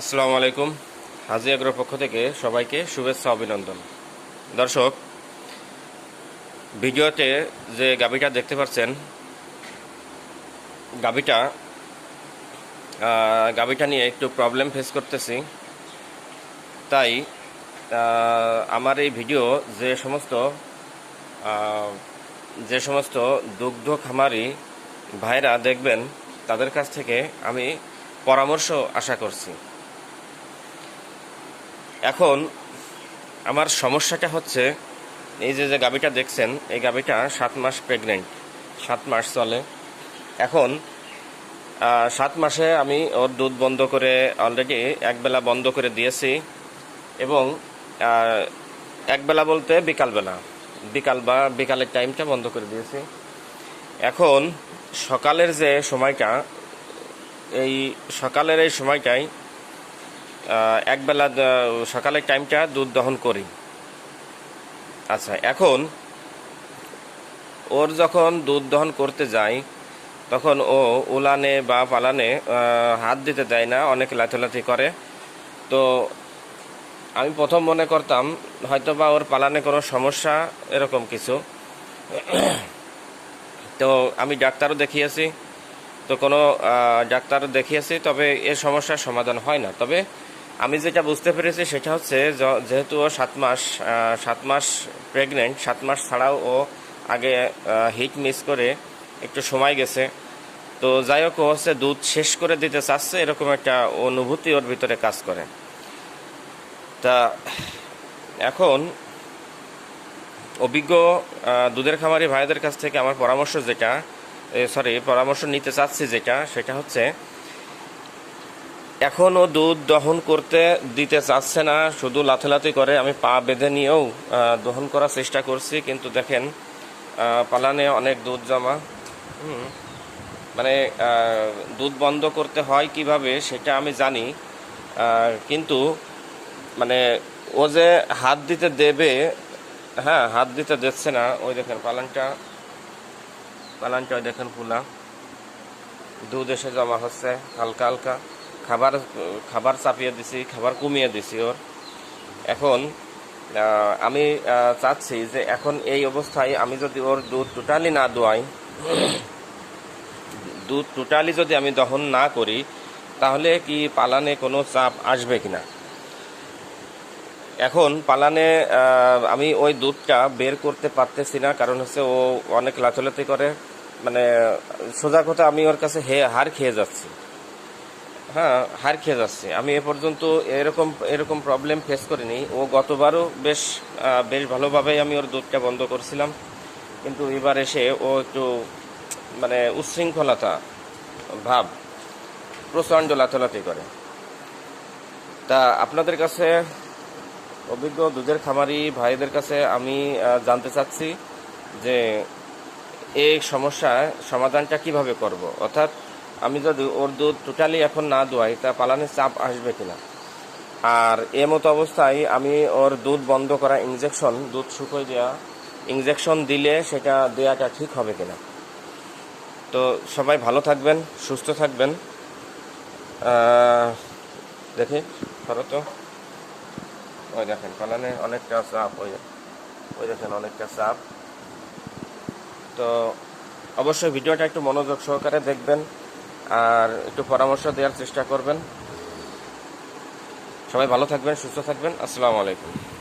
আসসালামু আলাইকুম। হাজি আগ্রোর পক্ষ থেকে সবাইকে শুভেচ্ছা, অভিনন্দন। দর্শক, ভিডিওতে যে গাবিটা দেখতে পাচ্ছেন গাবিটা গাবিটা নিয়ে একটু প্রবলেম ফেস করতেছি। তাই আমার এই ভিডিও যে সমস্ত যে সমস্ত দুগ্ধ খামারি ভাইরা দেখবেন, তাদের কাছ থেকে আমি পরামর্শ আশা করছি। এখন আমার সমস্যাটা হচ্ছে এই যে যে গাবিটা দেখছেন এই গাবিটা সাত মাস প্রেগনেন্ট সাত মাস চলে। এখন সাত মাসে আমি ওর দুধ বন্ধ করে অলরেডি একবেলা বন্ধ করে দিয়েছি এবং একবেলা বলতে বিকালবেলা বিকাল বা বিকালের টাইমটা বন্ধ করে দিয়েছি। এখন সকালের যে সময়টা এই সকালের এই সময়টাই আহ, একবেলা সকালের টাইমটা দুধ দহন করি। আচ্ছা এখন ওর যখন দুধ দহন করতে যাই, তখন ও উলানে বা পালানে হাত দিতে দেয় না, অনেক লাথি করে। তো আমি প্রথম মনে করতাম হয়তো বা ওর পালানে কোনো সমস্যা, এরকম কিছু। তো আমি ডাক্তারও দেখিয়েছি। তো কোনো ডাক্তারও দেখিয়েছি, তবে এর সমস্যার সমাধান হয় না। তবে আমি যেটা বুঝতে পেরেছি সেটা হচ্ছে যেহেতু ও সাত মাস সাত মাস প্রেগনেন্ট সাত মাস ছাড়াও ও আগে হিট মিস করে একটু সময় গেছে। তো যাই হোক, ও হচ্ছে দুধ শেষ করে দিতে চাচ্ছে, এরকম একটা অনুভূতি ওর ভিতরে কাজ করে। তা এখন অভিজ্ঞ দুধের খামারি ভাইদের কাছ থেকে আমার পরামর্শ যেটা সরি পরামর্শ নিতে চাচ্ছি যেটা, সেটা হচ্ছে এখনও দুধ দহন করতে দিতে চাচ্ছে না, শুধু লাথলাথি করে আমি পা বেঁধে নিয়েও দহন করার চেষ্টা করছি, কিন্তু দেখেন পালানে অনেক দুধ জমা। মানে দুধ বন্ধ করতে হয় কীভাবে সেটা আমি জানি কিন্তু মানে ও যে হাত দিতে দেবে হ্যাঁ হাত দিতে দিচ্ছে না, ওই দেখেন পালানটা পালানটা ওই দেখেন ফুলা দুধ এসে জমা হচ্ছে, হালকা হালকা। খাবার খাবার চাপিয়ে দিছি, খাবার কমিয়ে দিছি ওর। এখন আমি চাচ্ছি যে এখন এই অবস্থায় আমি যদি ওর দুধ টোটালি না দোয়াই, দুধ টোটালি যদি আমি দহন না করি, তাহলে কি পালানে কোনো চাপ আসবে কি না এখন পালানে আমি ওই দুধটা বের করতে পারতেছি না, কারণ হচ্ছে ও অনেক লাথলাথি করে মানে সোজা কথা আমি ওর কাছে হে হার খেয়ে যাচ্ছি। হ্যাঁ হার খেয়ে যাচ্ছে। আমি এ পর্যন্ত এরকম এরকম প্রবলেম ফেস করিনি। ও গতবারও বেশ বেশ ভালোভাবেই আমি ওর দুধটা বন্ধ করছিলাম। কিন্তু এবার এসে ও একটু মানে উচ্ছৃঙ্খলতা ভাব প্রচণ্ড লাথলাথি করে। তা আপনাদের কাছে অভিজ্ঞ দুধের খামারি ভাইদের কাছে আমি জানতে চাচ্ছি যে এই সমস্যার সমাধানটা কীভাবে করব? অর্থাৎ আমি যদি ওর দুধ টোটালি এখন না দোয়াই, তা পালানের চাপ আসবে কিনা? আর এ মতো অবস্থায় আমি ওর দুধ বন্ধ করা ইঞ্জেকশন দুধ শুকোয় দেওয়া ইঞ্জেকশন দিলে সেটা দেওয়াটা ঠিক হবে কিনা? তো সবাই ভালো থাকবেন, সুস্থ থাকবেন। দেখি তো। ওই দেখেন, পালানে অনেকটা চাপ, ওই ওই দেখেন অনেকটা চাপ। তো অবশ্যই ভিডিওটা একটু মনোযোগ সহকারে দেখবেন। আর একটু পরামর্শ দেওয়ার চেষ্টা করবেন। সবাই ভালো থাকবেন সুস্থ থাকবেন। আসসালামু আলাইকুম।